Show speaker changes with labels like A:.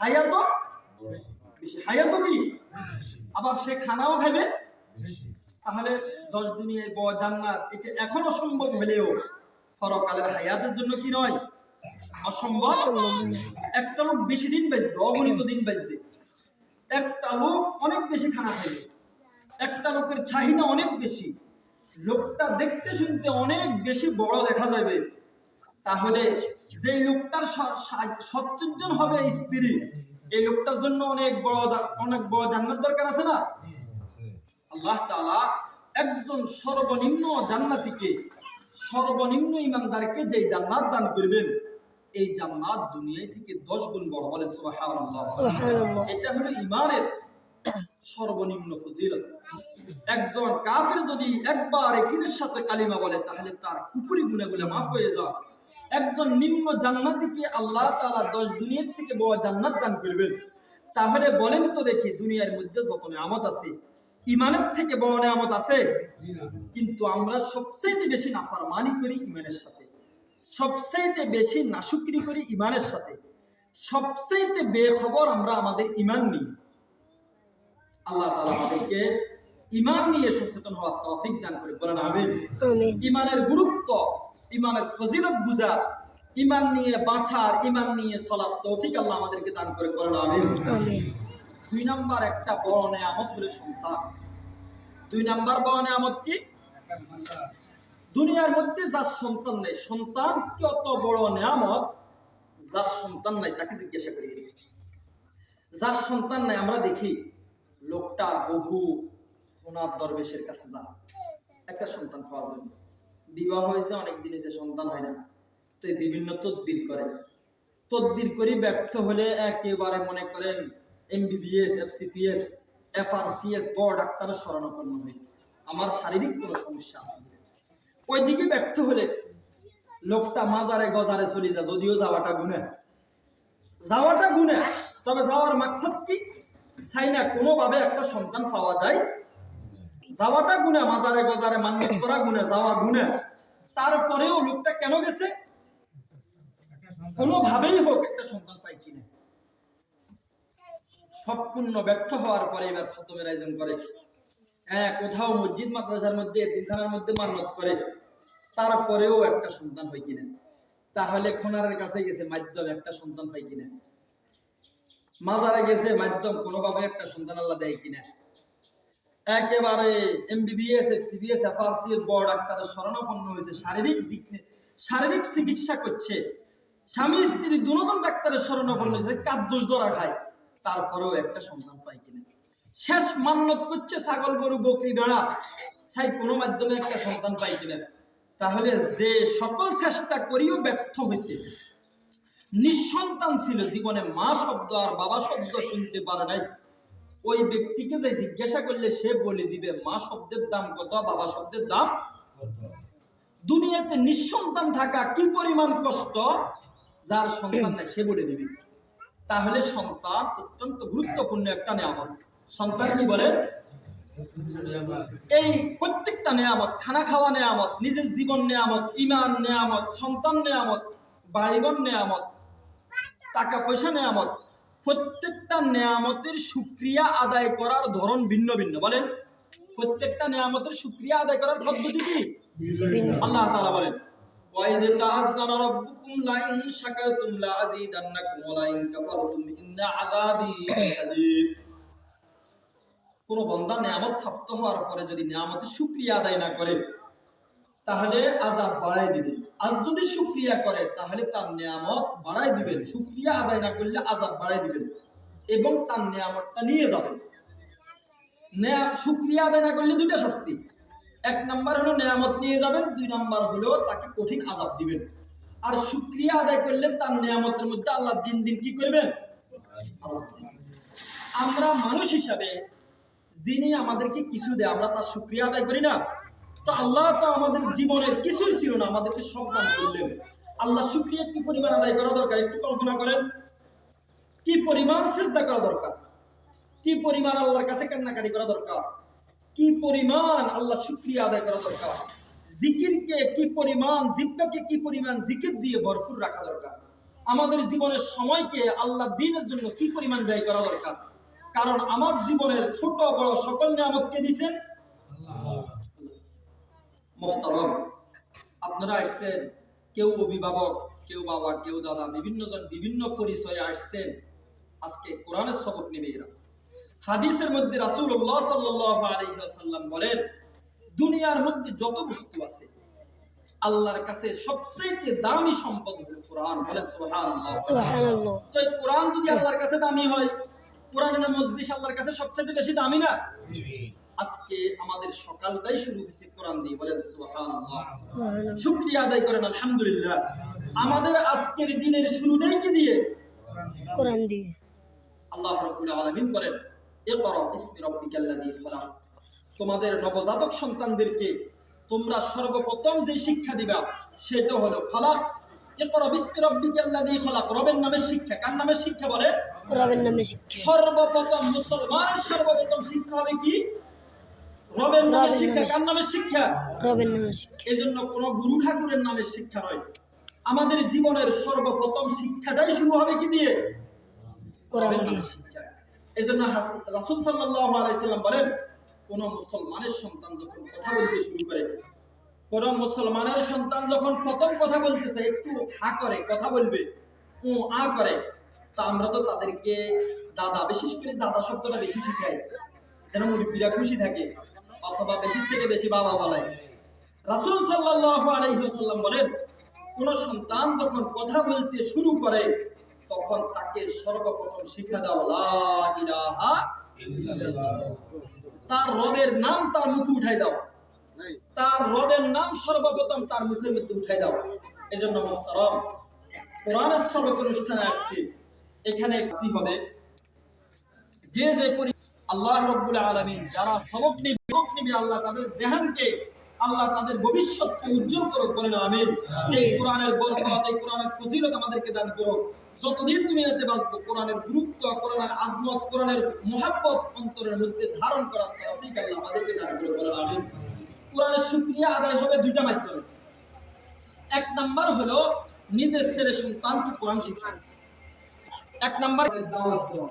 A: হায়াতও? বেশি। হায়াতও কি? আবার সে খানাও খাবে তাহলে দশ দিনের ব জান্নাত এটা এখনও সম্ভব হলেও ফরকালের হায়াতের জন্য কি নয়? অসম্ভব। একটা লোক বেশি দিন বাঁচবে অগণিত দিন বাঁচবে। একটা লোক অনেক বেশি খানা খাইবে। একটা লোকের চাহিদা অনেক বেশি। লোকটা দেখতে শুনতে অনেক বেশি বড় দেখা যাবে। তাহলে যে লোকটার সত্তর জন হবে স্ত্রী এই লোকটার জন্য অনেক বড় অনেক বড় জান্নাত দরকার আছে না? আল্লাহ তাআলা একজন সর্বনিম্ন জান্নাতীকে সর্বনিম্ন ইমানদারকে যে জান্নাত দান করবেন এই জান্নাত দুনিয়ায় থেকে দশ গুণ বড় বলেন এটা হলো ইমানের সর্বনিম্ন ফজিলত। একজন কাফের যদি একবার একিনের সাথে কালিমা বলে তাহলে তার কুফুরি গুণে গুলে মাফ হয়ে যায় একজন নিম্ন জান্নাতিকে আল্লাহ তাআলা দশ দুনিয়ার থেকে বড় জান্নাত দান করবেন। তাহলে বলেন তো দেখি দুনিয়ার মধ্যে যত নিয়ামত আছে ইমানের থেকে বড় নিয়ামত আছে? কিন্তু আমরা সবচেয়ে বেশি নাফরমানি করি ইমানের সাথে। সবচেয়ে বেশি নাশুকরি করি ইমানের সাথে। সবচেয়ে বেখবর আমরা আমাদের ইমান নিয়ে আল্লাহ তালা আমাদেরকে ইমান নিয়ে সচেতন হওয়ার তৌফিক দান করে বলেন আমিন।
B: আমিন।
A: ইমানের গুরুত্ব ইমানের ফজিলত বুঝার ইমান নিয়ে বাঁচার ইমান নিয়ে চলার তৌফিক আল্লাহ আমাদেরকে দান করে আমিন।
B: আমিন।
A: দুই নাম্বার একটা বড় নেয়ামত হলো সন্তান। দুই নাম্বার বড় নেয়ামত কি? দুনিয়ার মধ্যে যার সন্তান নেই সন্তান কত বড় নেয়ামত যার সন্তান নাই তাকে জিজ্ঞাসা করি। যার সন্তান নাই আমরা দেখি লোকটা বহু খোনার দরবেশের কাছে যা একটা সন্তান পাওয়ার জন্য। বিবাহ হয়েছে অনেক দিন হয়েছে, সন্তান হয় না। তো এই বিভিন্ন তদবির করে। তদবির করি ব্যর্থ হলে একেবারে মনে করেন এমবিবিএস এফসিপিএস এফআরসিএস বড় ডাক্তারের শরণাপন্ন হই। আমার শারীরিক কোনো সমস্যা আছে কিনা। ওইদিকে ব্যর্থ হলে লোকটা মাজারে গজারে চলে যায়, যদিও যাওয়াটা গুনে যাওয়াটা গুনে তবে যাওয়ার মাকসাদ কি? চাই না কোনোভাবে একটা সন্তান পাওয়া যায় যাওয়াটা গুনে মাজারে গজারে মান্যত করা গুনে যাওয়া গুনে তারপরেও লোকটা কেন গেছে? কোনোভাবেই হোক একটা সন্তান পাই কিনা। সম্পূর্ণ ব্যর্থ হওয়ার পরে এবার খতমের আয়োজন করে। হ্যাঁ কোথাও মসজিদ, মাদ্রাসার মধ্যে দিনখানার মধ্যে মান্যত করে। তারপরেও একটা সন্তান হয় কিনা। তাহলে খোনারের কাছে গেছে মাধ্যম একটা সন্তান পাই কিনা। মাজারে গেছে মাধ্যম, কোনোভাবে একটা সন্তান আল্লাহ দেয় কিনা। একেবারে এমবিবিএস এফসিবিএস এফআরসিএস বড় ডাক্তারের শরণাপন্ন হয়েছে। শারীরিক দিক শারীরিক চিকিৎসা করছে। স্বামী, স্ত্রী দুজন ডাক্তারের শরণাপন্ন হয়েছে, কার দোষ ধরা খায়? তারপরেও একটা সন্তান পায় কিনা। শেষ মান্যত করছে ছাগল, গরু, বকরি, ভেড়া। সাই কোনো মাধ্যমে একটা সন্তান পাই কিনা। তাহলে যে সকল চেষ্টা করিও ব্যর্থ হয়েছে। নিঃসন্তান ছিল। জীবনে মা শব্দ আর বাবা শব্দ শুনতে পারে নাই। ওই ব্যক্তিকে যে জিজ্ঞাসা করলে সে বলে দিবে, মা শব্দের দাম কত, বাবা শব্দের দাম দুনিয়াতে নিঃসন্তান থাকা কি পরিমাণ কষ্ট? যার সন্তান নাই, সে বলে দিবে। তাহলে সন্তান অত্যন্ত গুরুত্বপূর্ণ একটা নিয়ামত। সন্তান কি বলে? এই প্রত্যেকটা নেয়ামত, খানা খাওয়া নেয়ামত, নিজের জীবন নেয়ামত ইমান নেয়ামত, সন্তান নেয়ামত, বাড়িঘর নেয়ামত, টাকা পয়সা নেয়ামত প্রত্যেকটা নেয়ামতের সুক্রিয়া আদায় করার ধরন ভিন্ন ভিন্ন বলেন প্রত্যেকটা নেয়ামতের সুক্রিয়া আদায় করার পদ্ধতি কি আল্লাহ তাআলা বলেন وَإِذْ تَعَذَّنَ رَبُّكُمْ لَئِن شَكَرْتُمْ لَأَزِيدَنَّكُمْ وَلَئِن كَفَرْتُمْ إِنَّ عَذَابِي لَشَدِيدٌ কোন বন্দা নিয়ামত প্রাপ্ত হওয়ার পরে যদি নিয়ামতের সুক্রিয়া আদায় না করে তাহলে আজাব বাড়াই দিবেন আর যদি সুক্রিয়া করে তাহলে তার নিয়ামত বাড়াই দিবেন সুক্রিয়া আদায় না করলে আজাব বাড়াই দিবেন এবং তার নিয়ামতটা নিয়ে যাবেন নেয়া- সুক্রিয়া আদায় না করলে দুইটা শাস্তি। এক নাম্বার হলো নেয়ামত নিয়ে যাবেন, দুই নাম্বার হলো তাকে কঠিন আজাব দিবেন। আর সুক্রিয়া আদায় করলে তার নেয়ামতের মধ্যে আল্লাহ দিন দিন কি করবেন? আমরা মানুষ হিসাবে যিনি আমাদেরকে কিছু দেয়, আমরা তার শুক্রিয়া আদায় করি না। তো আল্লাহ তো আমাদের জীবনের কিছুই ছিল না, আমাদেরকে সব দান করলেন। আল্লাহ শুক্রিয়া কি পরিমাণ আদায় করা দরকার একটু কল্পনা করেন। কি পরিমাণ চেষ্টা করা দরকার? কি পরিমাণ আল্লাহর কাছে কান্নাকাটি করা দরকার? কি পরিমাণ আল্লাহ শুক্রিয়া আদায় করা দরকার? জিকিরকে কি পরিমাণ জিব্বাকে কি পরিমাণ জিকির দিয়ে ভরপুর রাখা দরকার? আমাদের জীবনের সময়কে আল্লাহ দিনের জন্য কি পরিমাণ ব্যয় করা দরকার? কারণ আমার জীবনের ছোট বড় সকল নিয়ামতকে দিচ্ছেন আপনারা আসছেন, কেউ অভিভাবক, কেউ বাবা, কেউ দাদা, বিভিন্ন জন বিভিন্ন পরিচয়ে আসছেন। আজকে কোরআনের সবক নেবে এরা। হাদিসের মধ্যে রাসূলুল্লাহ সাল্লাল্লাহু আলাইহি ওয়াসাল্লাম বলেন দুনিয়ার মধ্যে যত বস্তু আছে আল্লাহর কাছে সবচেয়ে দামি সম্পদ হলো কোরআন। বলেন সুবহানাল্লাহ। তো কোরআন যদি আল্লাহর কাছে দামি হয় কোরআনের মজলিস আল্লাহর কাছে সবচেয়ে বেশি দামি না? আজকে আমাদের সকালটাই শুরু হয়েছে কোরআন দিয়ে বলেন সুবহানাল্লাহ।
B: সুবহানাল্লাহ।
A: শুক্রিয়া আদায় করেন আলহামদুলিল্লাহ। আমাদের আজকের দিনের শুরুটাই কি দিয়ে?
B: কোরআন দিয়ে।
A: আল্লাহ রাব্বুল আলামিন বলেন রাব্বিকাল্লাযী খলাক। তোমাদের নবজাতক সন্তানদেরকে তোমরা সর্বপ্রথম যে শিক্ষা দিবা সেটা হলো খলাক। বিসমি খলাক। রবের নামের শিক্ষা। কার নামের শিক্ষা বলে?
B: রবের নামে শিক্ষা।
A: সর্বপ্রথম মুসলমানের সর্বপ্রথম শিক্ষা হবে কি? রবের নামের শিক্ষা। কার নামের শিক্ষা?
B: রবের নামে শিক্ষা।
A: এই জন্য কোনো গুরু ঠাকুরের নামের শিক্ষা নয়। আমাদের জীবনের সর্বপ্রথম শিক্ষাটাই শুরু হবে কি দিয়ে
B: কোরআন
A: রবের
B: দিয়ে
A: নামের শিক্ষা এই জন্য রাসুল সাল্লাহ আলাইসাল্লাম বলেন কোন মুসলমানের সন্তান যখন কথা বলতে শুরু করে কোন মুসলমানের সন্তান যখন প্রথম কথা বলতেছে একটু করে কথা বলবে আ করে তা আমরা তো তাদেরকে দাদা বিশেষ করে দাদা শব্দটা বেশি শিখাই যেন মুরব্বীরা খুশি থাকে অথবা বেশি থেকে বেশি বাবা বলায়। রাসুল সাল্লাহ আলাইসাল্লাম বলেন কোন সন্তান যখন কথা বলতে শুরু করে তখন তাকে সর্বপ্রথম শিক্ষা দাও ইলাহা তার রবের নাম তার মুখে উঠাই দাও। তার রবের নাম সর্বপ্রথম তার মুখের মধ্যে উঠাই দাও। এই জন্য মোহতারম কোরআনের সবক অনুষ্ঠানে আসছি। এখানে কি হবে? যে যে পরি আল্লাহ রব্বুল আলমিন যারা সবক নিবে আল্লাহ তাদের জেহানকে আল্লাহ তাদের ভবিষ্যৎকে উজ্জ্বল করুক, বলেন আমিন। এই কোরআনের বরকত, এই কোরআনের ফজিলত আমাদেরকে দান করো যতদিন তুমি এতে বাঁচবো, কোরআনের গুরুত্ব, কোরআনের আজমত, কোরআনের মহাব্বত অন্তরের মধ্যে ধারণ করার তৌফিক আল্লাহ আমাদেরকে দান করো বলেন আমিন। কোরআনের শুকরিয়া আদায় হবে দুইটা মাধ্যমে। এক নাম্বার হলো নিজের ছেলে সন্তানকে কোরআন শিক্ষা এক নাম্বার দাওয়াত দেওয়া।